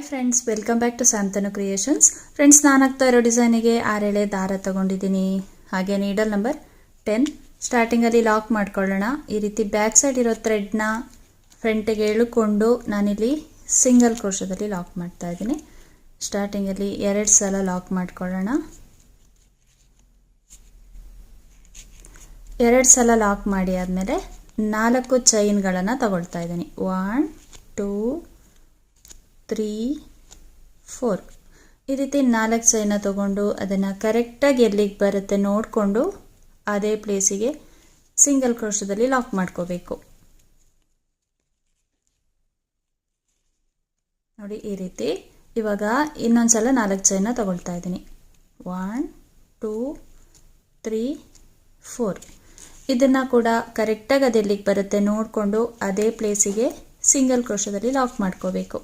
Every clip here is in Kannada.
Hi friends welcome back to Samtanu creations friends ನಾನು ಇರೋ ಡಿಸೈನಿಗೆ ಆರೆಳೆ ದಾರ ತಗೊಂಡಿದ್ದೀನಿ. ಹಾಗೆ ನೀಡಲ್ ನಂಬರ್ ಟೆನ್ ಸ್ಟಾರ್ಟಿಂಗಲ್ಲಿ ಲಾಕ್ ಮಾಡ್ಕೊಳ್ಳೋಣ. ಈ ರೀತಿ ಬ್ಯಾಕ್ ಸೈಡ್ ಇರೋ ಥ್ರೆಡ್ನ ಫ್ರಂಟಿಗೆ ಎಳ್ಕೊಂಡು ನಾನಿಲ್ಲಿ ಸಿಂಗಲ್ ಕ್ರೋಶದಲ್ಲಿ ಲಾಕ್ ಮಾಡ್ತಾ ಇದ್ದೀನಿ. ಸ್ಟಾರ್ಟಿಂಗಲ್ಲಿ ಎರಡು ಸಲ ಲಾಕ್ ಮಾಡ್ಕೊಳ್ಳೋಣ. ಎರಡು ಸಲ ಲಾಕ್ ಮಾಡಿ ಆದಮೇಲೆ ನಾಲ್ಕು ಚೈನ್ಗಳನ್ನು ತಗೊಳ್ತಾ ಇದ್ದೀನಿ. ಒನ್ ಟೂ ತ್ರೀ ಫೋರ್ ಈ ರೀತಿ ನಾಲ್ಕು ಸೈನ ತಗೊಂಡು ಅದನ್ನು ಕರೆಕ್ಟಾಗಿ ಎಲ್ಲಿಗೆ ಬರುತ್ತೆ ನೋಡಿಕೊಂಡು ಅದೇ ಪ್ಲೇಸಿಗೆ ಸಿಂಗಲ್ ಕ್ರೋಶದಲ್ಲಿ ಲಾಕ್ ಮಾಡ್ಕೋಬೇಕು. ನೋಡಿ, ಈ ರೀತಿ. ಇವಾಗ ಇನ್ನೊಂದು ಸಲ ನಾಲ್ಕು ಸೈನ ತಗೊಳ್ತಾ ಇದ್ದೀನಿ. ಒನ್ ಟೂ ತ್ರೀ ಫೋರ್ ಇದನ್ನು ಕೂಡ ಕರೆಕ್ಟಾಗಿ ಅದೆಲ್ಲಿಗೆ ಬರುತ್ತೆ ನೋಡಿಕೊಂಡು ಅದೇ ಪ್ಲೇಸಿಗೆ ಸಿಂಗಲ್ ಕ್ರೋಶದಲ್ಲಿ ಲಾಕ್ ಮಾಡ್ಕೋಬೇಕು.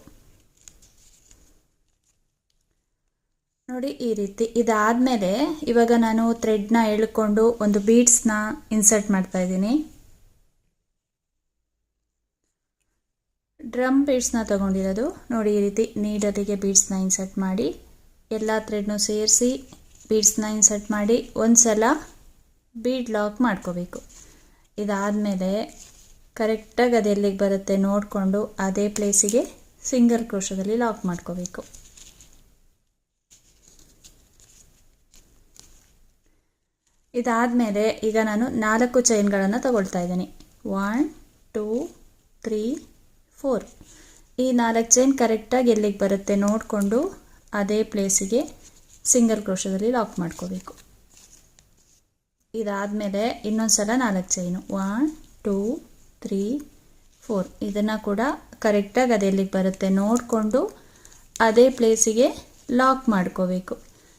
ನೋಡಿ ಈ ರೀತಿ ಇದಾದಮೇಲೆ ಇವಾಗ ನಾನು ಥ್ರೆಡ್ನ ಎಳ್ಕೊಂಡು ಒಂದು ಬೀಡ್ಸ್ನ ಇನ್ಸರ್ಟ್ ಮಾಡ್ತಾ ಇದ್ದೀನಿ. ಡ್ರಮ್ ಬೀಡ್ಸ್ನ ತಗೊಂಡಿರೋದು. ನೋಡಿ ಈ ರೀತಿ ನೀಡಲಿಗೆ ಬೀಡ್ಸ್ನ ಇನ್ಸರ್ಟ್ ಮಾಡಿ, ಎಲ್ಲ ಥ್ರೆಡ್ನೂ ಸೇರಿಸಿ ಬೀಡ್ಸ್ನ ಇನ್ಸರ್ಟ್ ಮಾಡಿ ಒಂದು ಸಲ ಬೀಡ್ ಲಾಕ್ ಮಾಡ್ಕೋಬೇಕು. ಇದಾದಮೇಲೆ ಕರೆಕ್ಟಾಗಿ ಅದು ಎಲ್ಲಿಗೆ ಬರುತ್ತೆ ನೋಡಿಕೊಂಡು ಅದೇ ಪ್ಲೇಸಿಗೆ ಸಿಂಗಲ್ ಕ್ರೋಶದಲ್ಲಿ ಲಾಕ್ ಮಾಡ್ಕೋಬೇಕು. ಇದಾದಮೇಲೆ ಈಗ ನಾನು ನಾಲ್ಕು ಚೈನ್ಗಳನ್ನು ತಗೊಳ್ತಾ ಇದ್ದೀನಿ. ಒನ್ ಟೂ ತ್ರೀ ಫೋರ್ ಈ ನಾಲ್ಕು ಚೈನ್ ಕರೆಕ್ಟಾಗಿ ಎಲ್ಲಿಗೆ ಬರುತ್ತೆ ನೋಡಿಕೊಂಡು ಅದೇ ಪ್ಲೇಸಿಗೆ ಸಿಂಗಲ್ ಕ್ರೋಶದಲ್ಲಿ ಲಾಕ್ ಮಾಡ್ಕೋಬೇಕು. ಇದಾದಮೇಲೆ ಇನ್ನೊಂದು ಸಲ ನಾಲ್ಕು chain. One two three four ಇದನ್ನು ಕೂಡ ಕರೆಕ್ಟಾಗಿ ಅದು ಎಲ್ಲಿಗೆ ಬರುತ್ತೆ ನೋಡಿಕೊಂಡು ಅದೇ ಪ್ಲೇಸಿಗೆ ಲಾಕ್ ಮಾಡ್ಕೋಬೇಕು.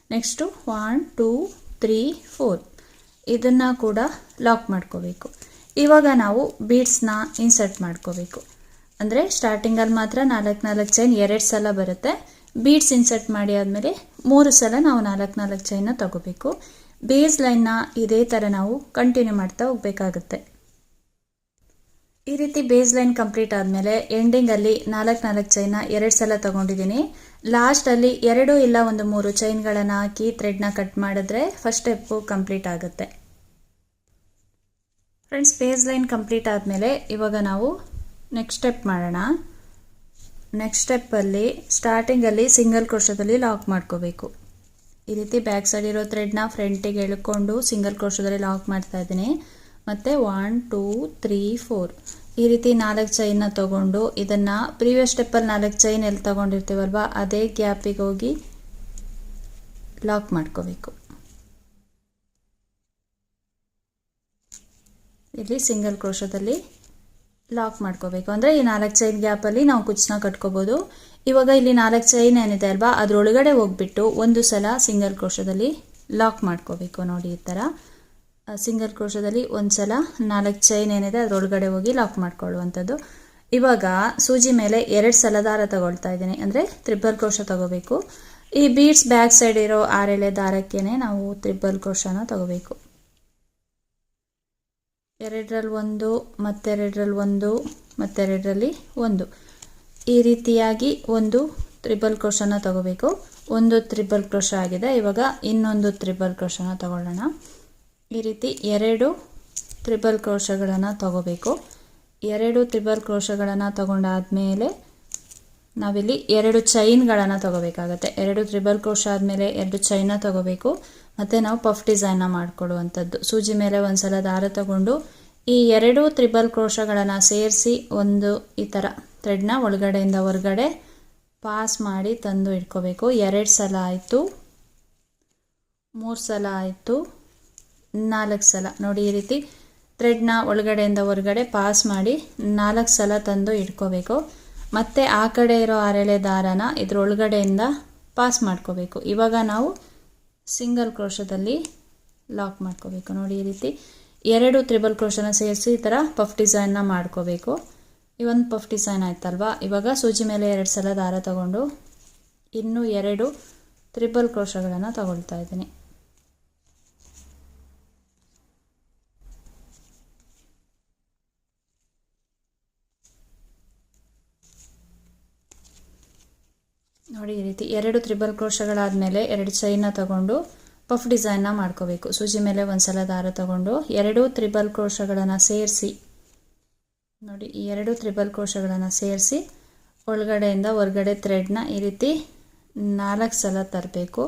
Next one two three four ಇದನ್ನು ಕೂಡ ಲಾಕ್ ಮಾಡ್ಕೋಬೇಕು. ಇವಾಗ ನಾವು ಬೀಡ್ಸ್ನ ಇನ್ಸರ್ಟ್ ಮಾಡ್ಕೋಬೇಕು. ಅಂದರೆ ಸ್ಟಾರ್ಟಿಂಗಲ್ಲಿ ಮಾತ್ರ ನಾಲ್ಕು ನಾಲ್ಕು ಚೈನ್ ಎರಡು ಸಲ ಬರುತ್ತೆ. ಬೀಡ್ಸ್ ಇನ್ಸರ್ಟ್ ಮಾಡಿ ಆದಮೇಲೆ ಮೂರು ಸಲ ನಾವು ನಾಲ್ಕು ನಾಲ್ಕು ಚೈನ್ನ ತಗೋಬೇಕು. ಬೇಸ್ ಲೈನ್ನ ಇದೇ ಥರ ನಾವು ಕಂಟಿನ್ಯೂ ಮಾಡ್ತಾ ಹೋಗಬೇಕಾಗುತ್ತೆ. ಈ ರೀತಿ ಬೇಸ್ ಲೈನ್ ಕಂಪ್ಲೀಟ್ ಆದಮೇಲೆ ಎಂಡಿಂಗಲ್ಲಿ ನಾಲ್ಕು ನಾಲ್ಕು ಚೈನ ಎರಡು ಸಲ ತಗೊಂಡಿದ್ದೀನಿ. ಲಾಸ್ಟಲ್ಲಿ ಎರಡು ಇಲ್ಲ ಒಂದು ಮೂರು ಚೈನ್ಗಳನ್ನು ಹಾಕಿ ಥ್ರೆಡ್ನ ಕಟ್ ಮಾಡಿದ್ರೆ ಫಸ್ಟ್ ಸ್ಟೆಪ್ಪು ಕಂಪ್ಲೀಟ್ ಆಗುತ್ತೆ. ಫ್ರೆಂಡ್ಸ್, ಬೇಸ್ ಲೈನ್ ಕಂಪ್ಲೀಟ್ ಆದಮೇಲೆ ಇವಾಗ ನಾವು ನೆಕ್ಸ್ಟ್ ಸ್ಟೆಪ್ ಮಾಡೋಣ. ನೆಕ್ಸ್ಟ್ ಸ್ಟೆಪ್ಪಲ್ಲಿ ಸ್ಟಾರ್ಟಿಂಗಲ್ಲಿ ಸಿಂಗಲ್ ಕ್ರೋಶದಲ್ಲಿ ಲಾಕ್ ಮಾಡ್ಕೋಬೇಕು. ಈ ರೀತಿ ಬ್ಯಾಕ್ ಸೈಡ್ ಇರೋ ಥ್ರೆಡ್ನ ಫ್ರಂಟಿಗೆ ಎಳ್ಕೊಂಡು ಸಿಂಗಲ್ ಕ್ರೋಶದಲ್ಲಿ ಲಾಕ್ ಮಾಡ್ತಾ ಇದ್ದೀನಿ. ಮತ್ತು ಒನ್, ಟೂ, ತ್ರೀ, ಫೋರ್. ಈ ರೀತಿ ನಾಲ್ಕು ಚೈನ್ನ ತೊಗೊಂಡು ಇದನ್ನು ಪ್ರೀವಿಯಸ್ ಸ್ಟೆಪ್ಪಲ್ಲಿ ನಾಲ್ಕು ಚೈನ್ ಎಲ್ಲಿ ತೊಗೊಂಡಿರ್ತೀವಲ್ವ, ಅದೇ ಗ್ಯಾಪಿಗೆ ಹೋಗಿ ಲಾಕ್ ಮಾಡ್ಕೋಬೇಕು. ಇಲ್ಲಿ ಸಿಂಗಲ್ ಕ್ರೋಶದಲ್ಲಿ ಲಾಕ್ ಮಾಡ್ಕೋಬೇಕು. ಅಂದರೆ ಈ ನಾಲ್ಕು ಚೈನ್ ಗ್ಯಾಪಲ್ಲಿ ನಾವು ಕುಚ್ಚನ್ನ ಕಟ್ಕೋಬೋದು. ಇವಾಗ ಇಲ್ಲಿ ನಾಲ್ಕು ಚೈನ್ ಏನಿದೆ ಅಲ್ವಾ, ಅದರೊಳಗಡೆ ಹೋಗ್ಬಿಟ್ಟು ಒಂದು ಸಲ ಸಿಂಗಲ್ ಕ್ರೋಶದಲ್ಲಿ ಲಾಕ್ ಮಾಡ್ಕೋಬೇಕು ನೋಡಿ ಈ ಥರ ಸಿಂಗಲ್ ಕ್ರೋಶದಲ್ಲಿ ಒಂದು ಸಲ ನಾಲ್ಕು ಚೈನ್ ಏನಿದೆ ಅದರೊಳಗಡೆ ಹೋಗಿ ಲಾಕ್ ಮಾಡ್ಕೊಳ್ಳುವಂಥದ್ದು. ಇವಾಗ ಸೂಜಿ ಮೇಲೆ ಎರಡು ಸಲ ದಾರ ತಗೊಳ್ತಾ ಇದ್ದೀನಿ. ಅಂದರೆ ತ್ರಿಬಲ್ ಕ್ರೋಶ ತಗೋಬೇಕು. ಈ ಬೀಡ್ಸ್ ಬ್ಯಾಕ್ ಸೈಡ್ ಇರೋ ಆರೆಳೆ ದಾರಕ್ಕೇನೆ ನಾವು ತ್ರಿಬಲ್ ಕ್ರೋಶನ ತಗೋಬೇಕು. ಎರಡರಲ್ಲಿ ಒಂದು, ಮತ್ತೆರಡರಲ್ಲಿ ಒಂದು ಮತ್ತೆರಡರಲ್ಲಿ ಒಂದು. ಈ ರೀತಿಯಾಗಿ ಒಂದು ತ್ರಿಬಲ್ ಕ್ರೋಶನ ತಗೋಬೇಕು. ಒಂದು ತ್ರಿಬಲ್ ಕ್ರೋಶ ಆಗಿದೆ. ಇವಾಗ ಇನ್ನೊಂದು ತ್ರಿಬಲ್ ಕ್ರೋಶನ ತಗೊಳ್ಳೋಣ. ಈ ರೀತಿ ಎರಡು ತ್ರಿಬಲ್ ಕ್ರೋಶಗಳನ್ನು ತಗೋಬೇಕು. ಎರಡು ತ್ರಿಬಲ್ ಕ್ರೋಶಗಳನ್ನು ತಗೊಂಡಾದಮೇಲೆ ನಾವಿಲ್ಲಿ ಎರಡು ಚೈನ್ಗಳನ್ನು ತಗೋಬೇಕಾಗತ್ತೆ. ಎರಡು ತ್ರಿಬಲ್ ಕ್ರೋಶ ಆದಮೇಲೆ ಎರಡು ಚೈನ ತಗೋಬೇಕು. ಮತ್ತು ನಾವು ಪಫ್ ಡಿಸೈನ್ನ ಮಾಡಿಕೊಡುವಂಥದ್ದು ಸೂಜಿ ಮೇಲೆ ಒಂದು ಸಲ ದಾರ ತಗೊಂಡು ಈ ಎರಡು ತ್ರಿಬಲ್ ಕ್ರೋಶಗಳನ್ನು ಸೇರಿಸಿ ಒಂದು ಈ ಥರ ಥ್ರೆಡ್ನ ಒಳಗಡೆಯಿಂದ ಹೊರಗಡೆ ಪಾಸ್ ಮಾಡಿ ತಂದು ಇಟ್ಕೋಬೇಕು. ಎರಡು ಸಲ ಆಯಿತು. ಮೂರು ಸಲ ಆಯಿತು. ನಾಲ್ಕು ಸಲ. ನೋಡಿ, ಈ ರೀತಿ ಥ್ರೆಡ್ನ ಒಳಗಡೆಯಿಂದ ಹೊರಗಡೆ ಪಾಸ್ ಮಾಡಿ ನಾಲ್ಕು ಸಲ ತಂದು ಇಟ್ಕೋಬೇಕು. ಮತ್ತು ಆ ಕಡೆ ಇರೋ ಅರೆಳೆ ದಾರನ ಇದ್ರೊಳಗಡೆಯಿಂದ ಪಾಸ್ ಮಾಡ್ಕೋಬೇಕು. ಇವಾಗ ನಾವು ಸಿಂಗಲ್ ಕ್ರೋಶದಲ್ಲಿ ಲಾಕ್ ಮಾಡ್ಕೋಬೇಕು. ನೋಡಿ, ಈ ರೀತಿ ಎರಡು ತ್ರಿಬಲ್ ಕ್ರೋಶನ ಸೇರಿಸಿ ಈ ಥರ ಪಫ್ ಡಿಸೈನ್ನ ಮಾಡ್ಕೋಬೇಕು. ಈ ಒಂದು ಪಫ್ ಡಿಸೈನ್ ಆಯ್ತಲ್ವಾ? ಇವಾಗ ಸೂಜಿ ಮೇಲೆ ಎರಡು ಸಲ ದಾರ ತಗೊಂಡು ಇನ್ನೂ ಎರಡು ತ್ರಿಬಲ್ ಕ್ರೋಶಗಳನ್ನು ತಗೊಳ್ತಾ ಇದ್ದೀನಿ. ನೋಡಿ, ಈ ರೀತಿ ಎರಡು ತ್ರಿಬಲ್ ಕ್ರೋಶಗಳಾದಮೇಲೆ ಎರಡು ಚೈನ ತಗೊಂಡು ಪಫ್ ಡಿಸೈನ್ನ ಮಾಡ್ಕೋಬೇಕು. ಸೂಜಿ ಮೇಲೆ ಒಂದ್ಸಲ ದಾರ ತಗೊಂಡು ಎರಡು ತ್ರಿಬಲ್ ಕ್ರೋಶಗಳನ್ನು ಸೇರಿಸಿ, ನೋಡಿ, ಈ ಎರಡು ತ್ರಿಬಲ್ ಕ್ರೋಶಗಳನ್ನು ಸೇರಿಸಿ ಒಳಗಡೆಯಿಂದ ಹೊರಗಡೆ ಥ್ರೆಡ್ನ ಈ ರೀತಿ ನಾಲ್ಕು ಸಲ ತರಬೇಕು.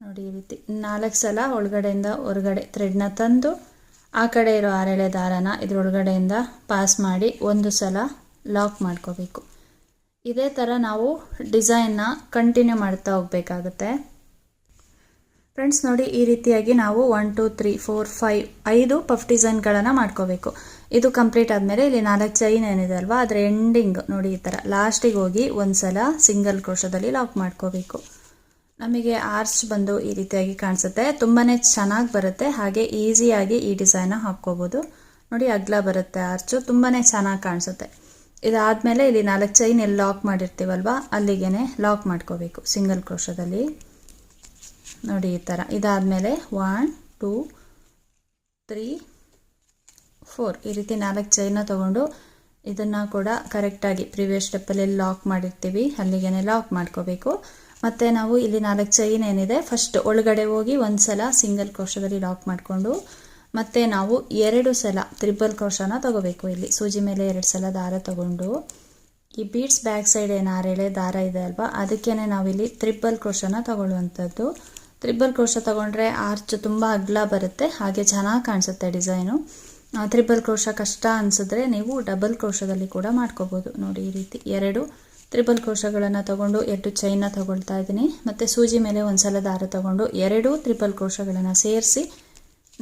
ನೋಡಿ, ಈ ರೀತಿ ನಾಲ್ಕು ಸಲ ಒಳಗಡೆಯಿಂದ ಹೊರಗಡೆ ಥ್ರೆಡ್ನ ತಂದು ಆ ಕಡೆ ಇರೋ ಆರೆಳೆ ದಾರನ ಇದ್ರೊಳಗಡೆಯಿಂದ ಪಾಸ್ ಮಾಡಿ ಒಂದು ಸಲ ಲಾಕ್ ಮಾಡ್ಕೋಬೇಕು. ಇದೇ ಥರ ನಾವು ಡಿಸೈನ್ನ ಕಂಟಿನ್ಯೂ ಮಾಡ್ತಾ ಹೋಗಬೇಕಾಗುತ್ತೆ. ಫ್ರೆಂಡ್ಸ್ ನೋಡಿ ಈ ರೀತಿಯಾಗಿ ನಾವು one two three four five ಐದು ಪಫ್ ಡಿಸೈನ್ಗಳನ್ನು ಮಾಡ್ಕೋಬೇಕು. ಇದು ಕಂಪ್ಲೀಟ್ ಆದಮೇಲೆ ಇಲ್ಲಿ ನಾಲ್ಕು ಚೈನ್ ಏನಿದೆ ಅಲ್ವಾ, ಅದರ ಎಂಡಿಂಗ್ ನೋಡಿ ಈ ಥರ ಲಾಸ್ಟಿಗೆ ಹೋಗಿ ಒಂದು ಸಲ ಸಿಂಗಲ್ ಕ್ರೋಶದಲ್ಲಿ ಲಾಕ್ ಮಾಡ್ಕೋಬೇಕು. ನಮಗೆ ಆರ್ಚ್ ಬಂದು ಈ ರೀತಿಯಾಗಿ ಕಾಣಿಸುತ್ತೆ. ತುಂಬಾ ಚೆನ್ನಾಗಿ ಬರುತ್ತೆ. ಹಾಗೆ ಈಸಿಯಾಗಿ ಈ ಡಿಸೈನ ಹಾಕ್ಕೋಬೋದು. ನೋಡಿ ಅಗ್ಲ ಬರುತ್ತೆ ಆರ್ಚು ತುಂಬಾ ಚೆನ್ನಾಗಿ ಕಾಣಿಸುತ್ತೆ. ಇದಾದಮೇಲೆ ಇಲ್ಲಿ ನಾಲ್ಕು ಚೈನ್ ಎಲ್ಲಿ ಲಾಕ್ ಮಾಡಿರ್ತೀವಲ್ವ? ಅಲ್ಲಿಗೆ ಲಾಕ್ ಮಾಡ್ಕೋಬೇಕು ಸಿಂಗಲ್ ಕ್ರೋಶದಲ್ಲಿ ನೋಡಿ ಈ ಥರ ಇದಾದಮೇಲೆ ಒನ್ ಟೂ ತ್ರೀ ಫೋರ್ ಈ ರೀತಿ ನಾಲ್ಕು ಚೈನ ತೊಗೊಂಡು ಇದನ್ನು ಕೂಡ ಕರೆಕ್ಟಾಗಿ ಪ್ರಿವಿಯಸ್ ಸ್ಟೆಪ್ಪಲ್ಲಿ ಲಾಕ್ ಮಾಡಿರ್ತೀವಿ. ಅಲ್ಲಿಗೆ ಲಾಕ್ ಮಾಡ್ಕೋಬೇಕು. ಮತ್ತು ನಾವು ಇಲ್ಲಿ ನಾಲ್ಕು ಚೈನ್ ಏನಿದೆ ಫಸ್ಟ್ ಒಳಗಡೆ ಹೋಗಿ ಒಂದು ಸಲ ಸಿಂಗಲ್ ಕ್ರೋಶದಲ್ಲಿ ಲಾಕ್ ಮಾಡಿಕೊಂಡು ಮತ್ತು ನಾವು ಎರಡು ಸಲ ತ್ರಿಬಲ್ ಕ್ರೋಶನ ತಗೋಬೇಕು. ಇಲ್ಲಿ ಸೂಜಿ ಮೇಲೆ ಎರಡು ಸಲ ದಾರ ತಗೊಂಡು. ಈ ಬೀಡ್ಸ್ ಬ್ಯಾಕ್ ಸೈಡ್ ಏನು ಎಳೆ ದಾರ ಇದೆ ಅಲ್ವಾ? ಅದಕ್ಕೇ ನಾವಿಲ್ಲಿ ತ್ರಿಬಲ್ ಕ್ರೋಶನ ತಗೊಳ್ಳುವಂಥದ್ದು. ತ್ರಿಬಲ್ ಕ್ರೋಶ ತಗೊಂಡ್ರೆ ಆರ್ಚ್ ತುಂಬ ಅಗ್ಲ ಬರುತ್ತೆ. ಹಾಗೆ ಚೆನ್ನಾಗಿ ಕಾಣಿಸುತ್ತೆ ಡಿಸೈನು. ತ್ರಿಬಲ್ ಕ್ರೋಶ ಕಷ್ಟ ಅನಿಸಿದ್ರೆ ನೀವು ಡಬಲ್ ಕ್ರೋಶದಲ್ಲಿ ಕೂಡ ಮಾಡ್ಕೋಬೋದು. ನೋಡಿ ಈ ರೀತಿ ಎರಡು ತ್ರಿಬಲ್ ಕ್ರೋಶಗಳನ್ನು ತಗೊಂಡು ಎರಡು ಚೈನ ತಗೊಳ್ತಾ ಇದ್ದೀನಿ. ಮತ್ತು ಸೂಜಿ ಮೇಲೆ ಒಂದು ಸಲ ದಾರ ತಗೊಂಡು ಎರಡು ತ್ರಿಬಲ್ ಕ್ರೋಶಗಳನ್ನು ಸೇರಿಸಿ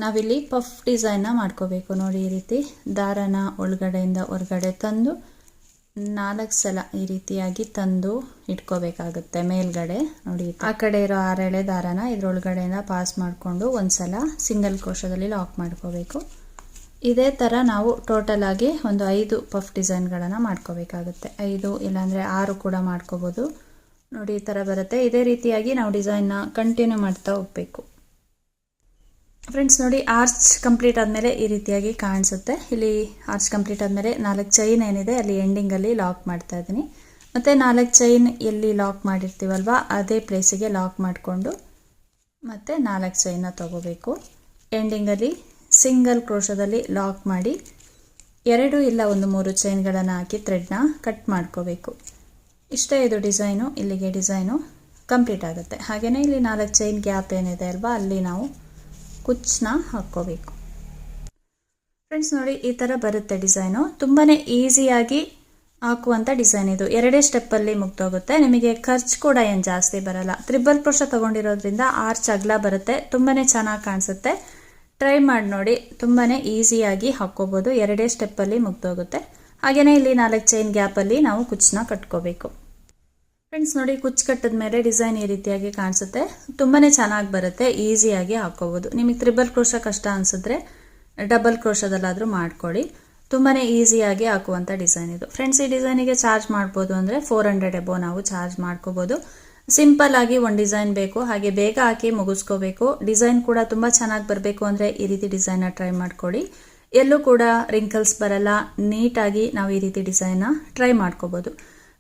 ನಾವಿಲ್ಲಿ ಪಫ್ ಡಿಸೈನ್ನ ಮಾಡ್ಕೋಬೇಕು. ನೋಡಿ, ಈ ರೀತಿ ದಾರನ ಒಳಗಡೆಯಿಂದ ಹೊರಗಡೆ ತಂದು ನಾಲ್ಕು ಸಲ ಈ ರೀತಿಯಾಗಿ ತಂದು ಇಟ್ಕೋಬೇಕಾಗುತ್ತೆ ಮೇಲ್ಗಡೆ. ನೋಡಿ ಆ ಕಡೆ ಇರೋ ಆರೆಳೆ ದಾರನ ಇದ್ರೊಳಗಡೆಯಿಂದ ಪಾಸ್ ಮಾಡಿಕೊಂಡು ಒಂದು ಸಲ ಸಿಂಗಲ್ ಕೋಶದಲ್ಲಿ ಲಾಕ್ ಮಾಡ್ಕೋಬೇಕು. ಇದೇ ಥರ ನಾವು ಟೋಟಲ್ ಆಗಿ ಒಂದು ಐದು ಪಫ್ ಡಿಸೈನ್ಗಳನ್ನು ಮಾಡ್ಕೋಬೇಕಾಗುತ್ತೆ. ಐದು ಇಲ್ಲಾಂದರೆ ಆರು ಕೂಡ ಮಾಡ್ಕೋಬೋದು. ನೋಡಿ, ಈ ಥರ ಬರುತ್ತೆ. ಇದೇ ರೀತಿಯಾಗಿ ನಾವು ಡಿಸೈನ್ನ ಕಂಟಿನ್ಯೂ ಮಾಡ್ತಾ ಹೋಗಬೇಕು. ಫ್ರೆಂಡ್ಸ್ ನೋಡಿ ಆರ್ಚ್ ಕಂಪ್ಲೀಟ್ ಆದಮೇಲೆ ಈ ರೀತಿಯಾಗಿ ಕಾಣಿಸುತ್ತೆ. ಇಲ್ಲಿ ಆರ್ಚ್ ಕಂಪ್ಲೀಟ್ ಆದಮೇಲೆ ನಾಲ್ಕು ಚೈನ್ ಏನಿದೆ, ಅಲ್ಲಿ ಎಂಡಿಂಗಲ್ಲಿ ಲಾಕ್ ಮಾಡ್ತಾ ಇದ್ದೀನಿ. ಮತ್ತು ನಾಲ್ಕು ಚೈನ್ ಎಲ್ಲಿ ಲಾಕ್ ಮಾಡಿರ್ತೀವಲ್ವ, ಅದೇ ಪ್ಲೇಸಿಗೆ ಲಾಕ್ ಮಾಡಿಕೊಂಡು ಮತ್ತು ನಾಲ್ಕು ಚೈನ ತೊಗೋಬೇಕು. ಎಂಡಿಂಗಲ್ಲಿ ಸಿಂಗಲ್ ಕ್ರೋಶದಲ್ಲಿ ಲಾಕ್ ಮಾಡಿ, ಎರಡು ಇಲ್ಲ ಒಂದು ಮೂರು ಚೈನ್ಗಳನ್ನು ಹಾಕಿ ಥ್ರೆಡ್ನ ಕಟ್ ಮಾಡ್ಕೋಬೇಕು. ಇಷ್ಟೇ ಇದು ಡಿಸೈನು ಇಲ್ಲಿಗೆ ಡಿಸೈನು ಕಂಪ್ಲೀಟ್ ಆಗುತ್ತೆ. ಹಾಗೆಯೇ ಇಲ್ಲಿ ನಾಲ್ಕು ಚೈನ್ ಗ್ಯಾಪ್ ಏನಿದೆ ಅಲ್ವಾ, ಅಲ್ಲಿ ನಾವು ಕುಚ್ಚನ್ನ ಹಾಕ್ಕೋಬೇಕು. ಫ್ರೆಂಡ್ಸ್ ನೋಡಿ, ಈ ಥರ ಬರುತ್ತೆ ಡಿಸೈನು. ತುಂಬಾ ಈಸಿಯಾಗಿ ಹಾಕುವಂಥ ಡಿಸೈನ್ ಇದು. ಎರಡೇ ಸ್ಟೆಪ್ಪಲ್ಲಿ ಮುಗ್ದೋಗುತ್ತೆ. ನಿಮಗೆ ಖರ್ಚು ಕೂಡ ಏನು ಜಾಸ್ತಿ ಬರಲ್ಲ. ತ್ರಿಬಲ್ ಪುರುಷ ತೊಗೊಂಡಿರೋದ್ರಿಂದ ಆರ್ಚ್ ಅಗ್ಲ ಬರುತ್ತೆ. ತುಂಬಾ ಚೆನ್ನಾಗಿ ಕಾಣಿಸುತ್ತೆ. ಟ್ರೈ ಮಾಡಿ ನೋಡಿ. ತುಂಬಾ ಈಸಿಯಾಗಿ ಹಾಕ್ಕೋಬೋದು. ಎರಡೇ ಸ್ಟೆಪ್ಪಲ್ಲಿ ಮುಗ್ದೋಗುತ್ತೆ. ಹಾಗೆಯೇ ಇಲ್ಲಿ ನಾಲ್ಕು ಚೈನ್ ಗ್ಯಾಪಲ್ಲಿ ನಾವು ಕುಚ್ಚನ್ನ ಕಟ್ಕೋಬೇಕು. ಫ್ರೆಂಡ್ಸ್ ನೋಡಿ, ಕುಚ್ಚು ಕಟ್ಟಿದ ಮೇಲೆ ಡಿಸೈನ್ ಈ ರೀತಿಯಾಗಿ ಕಾಣಿಸುತ್ತೆ. ತುಂಬಾ ಚೆನ್ನಾಗಿ ಬರುತ್ತೆ ಈಸಿಯಾಗಿ ಹಾಕೋಬೋದು. ನಿಮಗೆ ತ್ರಿಬಲ್ ಕ್ರೋಶ ಕಷ್ಟ ಅನಿಸಿದ್ರೆ ಡಬಲ್ ಕ್ರೋಶದಲ್ಲಾದರೂ ಮಾಡ್ಕೊಳ್ಳಿ. ತುಂಬಾ ಈಸಿಯಾಗಿ ಹಾಕುವಂಥ ಡಿಸೈನ್ ಇದು. ಫ್ರೆಂಡ್ಸ್ ಈ ಡಿಸೈನಿಗೆ ಚಾರ್ಜ್ ಮಾಡ್ಬೋದು ಅಂದರೆ ಫೋರ್ ಹಂಡ್ರೆಡ್ ಎಬೋ ನಾವು ಚಾರ್ಜ್ ಮಾಡ್ಕೋಬೋದು. ಸಿಂಪಲ್ ಆಗಿ ಒಂದು ಡಿಸೈನ್ ಬೇಕು, ಹಾಗೆ ಬೇಗ ಹಾಕಿ ಮುಗಿಸ್ಕೋಬೇಕು. ಡಿಸೈನ್ ಕೂಡ ತುಂಬ ಚೆನ್ನಾಗಿ ಬರಬೇಕು ಅಂದರೆ ಈ ರೀತಿ ಡಿಸೈನ್ನ ಟ್ರೈ ಮಾಡ್ಕೊಳ್ಳಿ. ಎಲ್ಲೂ ಕೂಡ ರಿಂಕಲ್ಸ್ ಬರಲ್ಲ ನೀಟಾಗಿ ನಾವು ಈ ರೀತಿ ಡಿಸೈನ್ನ ಟ್ರೈ ಮಾಡ್ಕೋಬೋದು.